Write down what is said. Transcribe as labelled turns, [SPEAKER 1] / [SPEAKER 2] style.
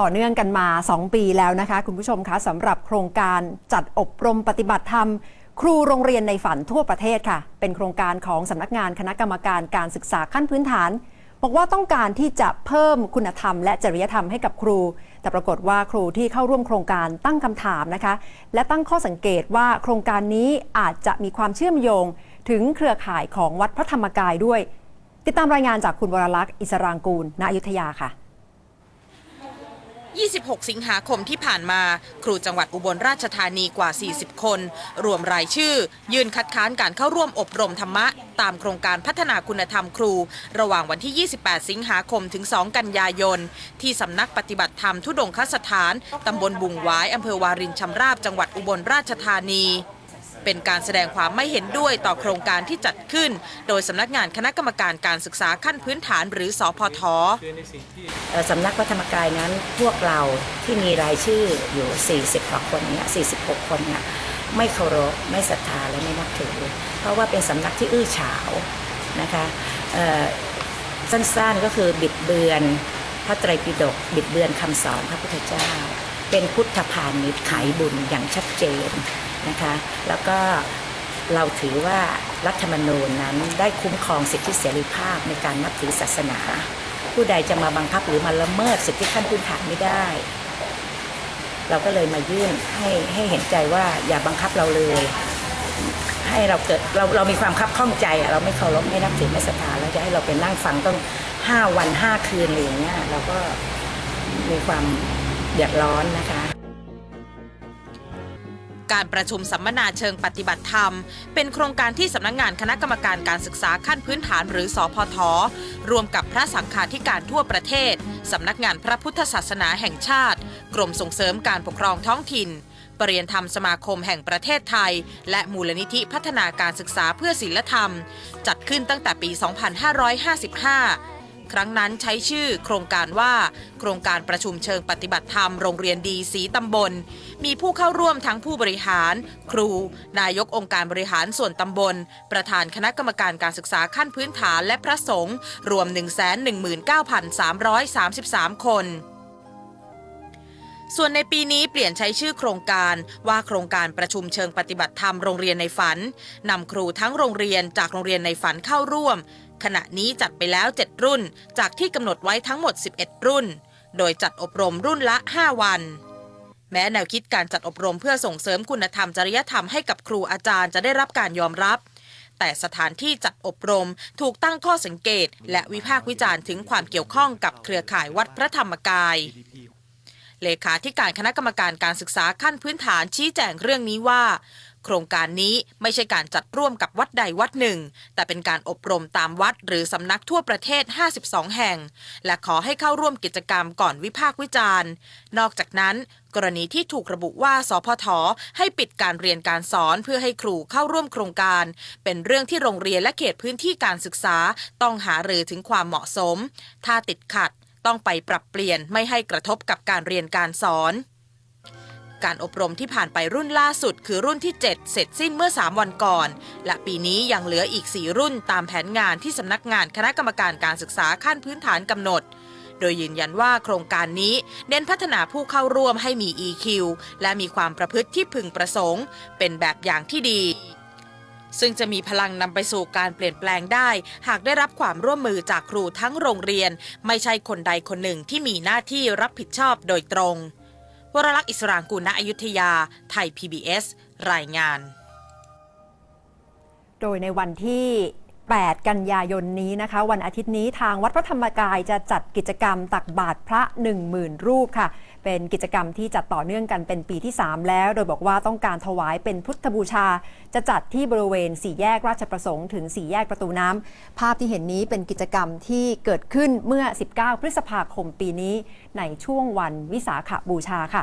[SPEAKER 1] ต่อเนื่องกันมา 2 ปีแล้วนะคะ คุณผู้ชมคะสำหรับโครงการจัดอบรมปฏิบัติธรรม ครูโรงเรียนในฝันทั่วประเทศค่ะ เป็นโครงการของสำนักงานคณะกรรมการการศึกษาขั้นพื้นฐาน บอกว่าต้องการที่จะเพิ่มคุณธรรม และจริยธรรมให้กับครู แต่ปรากฏว่าครูที่เข้าร่วมโครงการตั้งคำถามนะคะ และตั้งข้อสังเกตว่าโครงการนี้อาจจะมีความเชื่อมโยง ถึงเครือข่ายของวัดพระธรรมกายด้วย ติดตามรายงานจากคุณวรลักษณ์อิสรางกูลณอยุธยาค่ะ
[SPEAKER 2] 26 สิงหาคมที่ผ่านมา ครูจังหวัดอุบลราชธานีกว่า 40 คน รวมรายชื่อ ยื่นคัดค้านการเข้าร่วมอบรมธรรมะ ตามโครงการพัฒนาคุณธรรมครู ระหว่างวันที่ 28 สิงหาคมถึง 2 กันยายน ที่สำนักปฏิบัติธรรมทุดงคสถานตำบลบุงหวายอำเภอวารินชำราบจังหวัดอุบลราชธานี เป็นการแสดงความไม่เห็นด้วยต่อโครงการที่จัดขึ้น โดยสำนักงานคณะกรรมการการศึกษาขั้นพื้นฐานหรือสอพท
[SPEAKER 3] สำนักพระธรรมกายนั้นพวกเราที่มีรายชื่ออยู่ 40กว่าคนเนี่ย46 คนเนี่ยไม่เคารพไม่ศรัทธาและไม่นับถือ เพราะว่าเป็นสำนักที่อื้อฉาวนะคะสั้นๆก็คือบิดเบือนพระไตรปิฎกบิดเบือนคำสอนพระพุทธเจ้า เป็นพุทธพาณิชย์ขายบุญอย่างชัดเจน นะคะ แล้วก็เราถือว่ารัฐธรรมนูญนั้นได้คุ้มครองสิทธิเสรีภาพในการนับถือศาสนา ผู้ใดจะมาบังคับหรือมาละเมิดสิทธิขั้นพื้นฐานไม่ได้ เราก็เลยมายื่นให้ให้เห็นใจว่าอย่าบังคับเราเลย ให้เราเกิดเราเรามีความคับข้องใจเราไม่เคารพไม่นับถือไม่ศรัทธาแล้วจะให้เราไปนั่งฟังต้องห้าวันห้าคืนอะไรอย่างเงี้ยเราก็มีความเดือดร้อนนะคะ
[SPEAKER 2] การประชุมสัมมนาเชิงปฏิบัติธรรม เป็นโครงการที่สำนักงานคณะกรรมการการศึกษาขั้นพื้นฐานหรือสอพทรวมกับพระสังฆาธิการทั่วประเทศสำนักงานพระพุทธศาสนาแห่งชาติ กรมส่งเสริมการปกครองท้องถิ่นปรริยนธรรมสมาคมแห่งประเทศไทย และมูลนิธิพัฒนาการศึกษาเพื่อศีลธรรม จัดขึ้นตั้งแต่ปี 2555 ครั้งนั้นใช้ชื่อโครงการว่า โครงการประชุมเชิงปฏิบัติธรรมโรงเรียนดีสีตำบล มีผู้เข้าร่วมทั้งผู้บริหาร ครู นายกองค์การบริหารส่วนตำบล ประธานคณะกรรมการการศึกษาขั้นพื้นฐานและพระสงฆ์รวม 119,333 คนส่วนในปีนี้เปลี่ยนใช้ชื่อโครงการว่าโครงการประชุมเชิงปฏิบัติธรรมโรงเรียนในฝันนำครูทั้งโรงเรียนจากโรงเรียนในฝันเข้าร่วม ขณะนี้จัดไปแล้ว 7 รุ่น จากที่กำหนดไว้ทั้งหมด 11 รุ่น โดยจัดอบรมรุ่นละ 5 วัน แม้แนวคิดการจัดอบรมเพื่อส่งเสริมคุณธรรมจริยธรรมให้กับครูอาจารย์จะได้รับการยอมรับ แต่สถานที่จัดอบรมถูกตั้งข้อสังเกต และวิพากษ์วิจารณ์ถึงความเกี่ยวข้องกับเครือข่ายวัดพระธรรมกายเลขาธิการคณะกรรมการการศึกษาขั้นพื้นฐานชี้แจงเรื่องนี้ว่า โครงการนี้ไม่ใช่การจัดร่วมกับวัดใดวัดหนึ่ง แต่เป็นการอบรมตามวัดหรือสำนักทั่วประเทศ 52 แห่ง และขอให้เข้าร่วมกิจกรรมก่อนวิพากษ์วิจารณ์ นอกจากนั้น กรณีที่ถูกระบุว่าสพทให้ปิดการเรียนการสอนเพื่อให้ครูเข้าร่วมโครงการ เป็นเรื่องที่โรงเรียนและเขตพื้นที่การศึกษา ต้องหารือถึงความเหมาะสม ถ้าติดขัดต้องไปปรับเปลี่ยนไม่ให้กระทบกับการเรียนการสอน การอบรมที่ผ่านไปรุ่นล่าสุด คือรุ่นที่ 7 เสร็จสิ้นเมื่อ 3 วันก่อน และปีนี้ยังเหลืออีก 4 รุ่นตามแผนงานที่สำนักงานคณะกรรมการการศึกษาขั้นพื้นฐานกำหนด โดยยืนยันว่าโครงการนี้เน้นพัฒนาผู้เข้าร่วมให้มี EQ และมีความประพฤติที่พึงประสงค์ เป็นแบบอย่างที่ดีซึ่งจะมีพลังนำไปสู่การเปลี่ยนแปลงได้ หากได้รับความร่วมมือจากครูทั้งโรงเรียน ไม่ใช่คนใดคนหนึ่งที่มีหน้าที่รับผิดชอบโดยตรง วรลักษณ์อิสรางกูลณอยุธยา ไทย PBS รายงาน
[SPEAKER 1] โดยในวันที่ 8 กันยายนนี้นะคะ วันอาทิตย์นี้ทางวัดพระธรรมกายจะจัดกิจกรรมตักบาตรพระ 10,000 รูปค่ะ เป็นกิจกรรมที่จัดต่อเนื่องกันเป็นปีที่ 3 แล้ว โดยบอกว่าต้องการถวายเป็นพุทธบูชา จะจัดที่บริเวณสี่แยกราชประสงค์ถึงสี่แยกประตูน้ำภาพที่เห็นนี้เป็นกิจกรรมที่เกิดขึ้นเมื่อ 19 พฤษภาคมปีนี้ ในช่วงวันวิสาขบูชาค่ะ